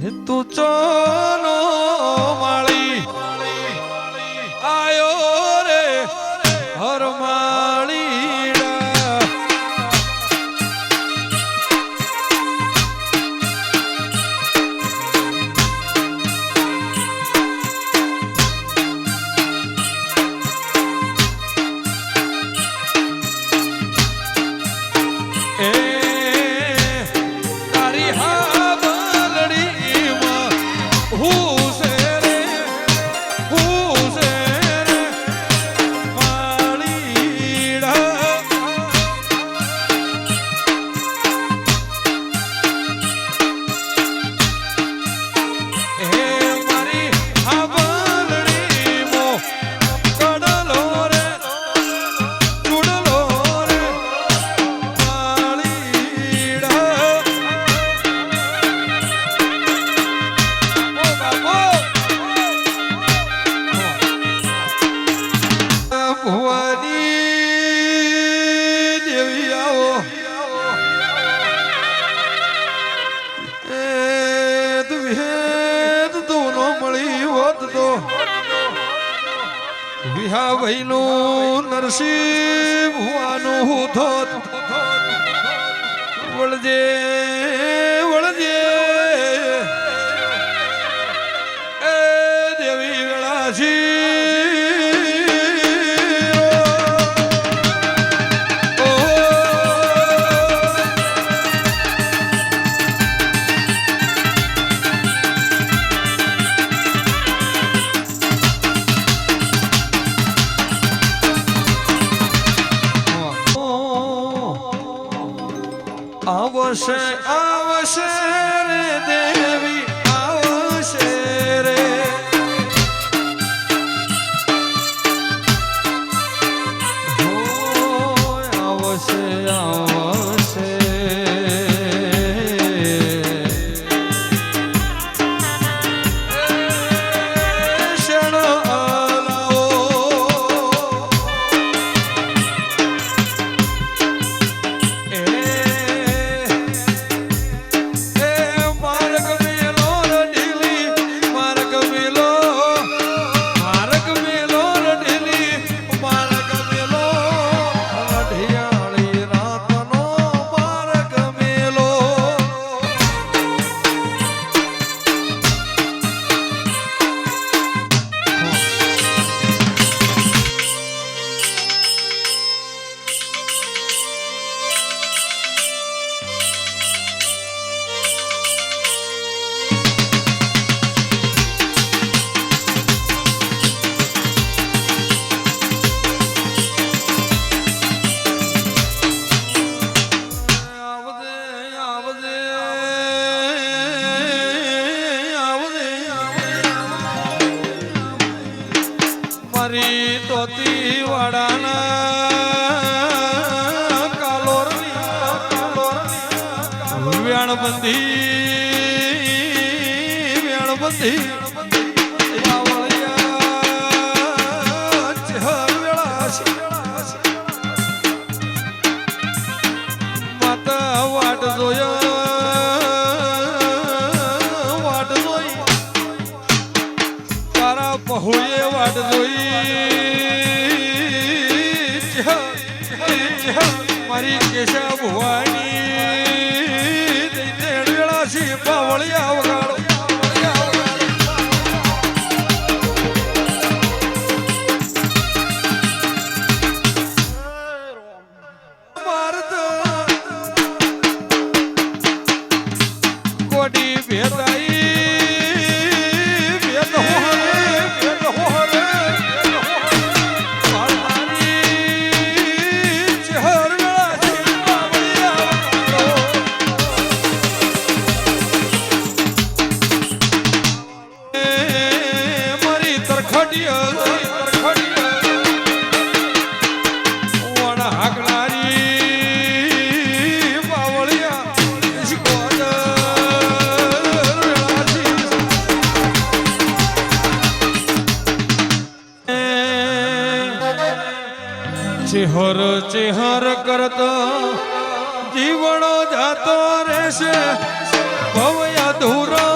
যেহেতু চলো who વિહાભાઈનું નરસિંહ ભુવાનું ધોત વળજે આવશે આવશે દેવી. તોતી વાડાના કાલોરની વેણબંધી વેણબંધી કેશવ ભવાની પાવળિયા વગાડો ચિહર ચિહર કરતો જીવણો જાતો રહેશે. ભવયા ધૂરો